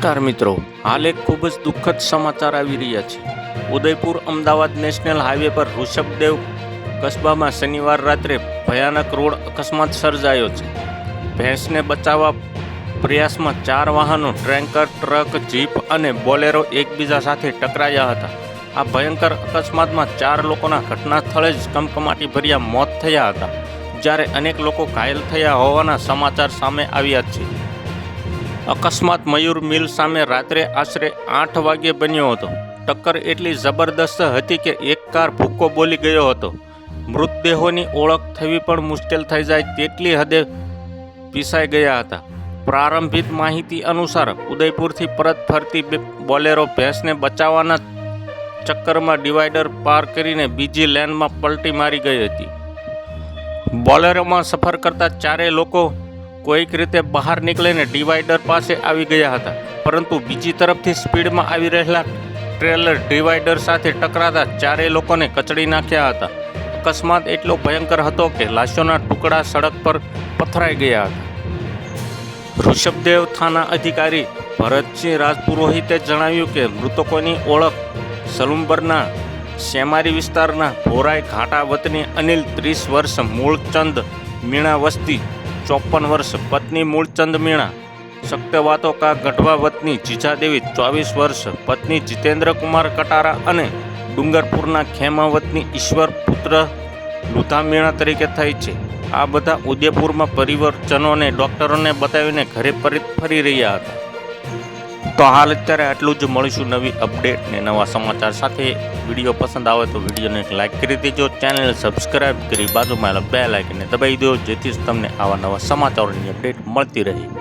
નમસ્કાર મિત્રો, હાલ એક ખૂબ જ દુઃખદ સમાચાર આવી રહ્યા છે. ઉદયપુર અમદાવાદ નેશનલ હાઈવે પર ઋષભદેવ કસ્બામાં શનિવાર રાત્રે ભયાનક રોડ અકસ્માત સર્જાયો છે. ભેંસને બચાવવા પ્રયાસમાં ચાર વાહનો, ટ્રેન્કર, ટ્રક, જીપ અને બોલેરો એકબીજા સાથે ટકરાયા હતા. આ ભયંકર અકસ્માતમાં ચાર લોકોના ઘટના સ્થળે જ કમકમાટી ભર્યા મોત થયા હતા. જ્યારે અનેક લોકો ઘાયલ થયા હોવાના સમાચાર સામે આવ્યા છે. અકસ્માત મયુર મિલ સામે રાત્રે આશરે આઠ વાગ્યે બન્યો હતો. ટક્કર એટલી જબરદસ્ત હતી કે એક કાર ભૂક્કો બોલી ગયો હતો. મૃતદેહોની ઓળખ થવી પણ મુશ્કેલ થઈ જાય તેટલી હદે પીસાઈ ગયા હતા. પ્રારંભિક માહિતી અનુસાર ઉદયપુરથી પરત ફરતી બોલેરો ભેંસને બચાવવાના ચક્કરમાં ડિવાઈડર પાર કરીને બીજી લેનમાં પલટી મારી ગઈ હતી. બોલેરોમાં સફર કરતા ચારેય લોકો કોઈક રીતે બહાર નીકળીને ડિવાઈડર પાસે આવી ગયા હતા, પરંતુ બીજી તરફથી સ્પીડમાં આવી રહેલા ટ્રેલર ડિવાઈડર સાથે ટકરાતા ચારેય લોકોને કચડી નાખ્યા હતા. અકસ્માત એટલો ભયંકર હતો કે લાશોના ટુકડા સડક પર પથરાઈ ગયા હતા. ઋષભદેવ થાના અધિકારી ભરતસિંહ રાજપુરોહિતે જણાવ્યું કે મૃતકોની ઓળખ સલુંબરના શેમારી વિસ્તારના ભોરાઈ ઘાટા વતની અનિલ ત્રીસ વર્ષ મૂળચંદ મીણા વસ્તી ચોપન વર્ષ પત્ની મૂળચંદ મીણા. શક્તવાતો કા ગઢવા વતની જીજાદેવી ચોવીસ વર્ષ પત્ની જીતેન્દ્ર કુમાર કટારા અને ડુંગરપુરના ખેમાવતની ઈશ્વર પુત્ર લુધા મીણા તરીકે થઈ છે. આ બધા ઉદયપુરમાં પરિવર્તનોને ડૉક્ટરોને બતાવીને ઘરે પરત ફરી રહ્યા હતા. તો હાલ અત્યારે આટલું જ મળીશું નવી અપડેટ ને નવા સમાચાર સાથે. વીડિયો પસંદ આવે તો વિડીયોને લાઇક કરી દેજો. ચેનલ સબસ્ક્રાઇબ કરી બાજુમાં બે લાઇકને દબાવી દો જેથી તમને આવા નવા સમાચારોની અપડેટ મળતી રહે.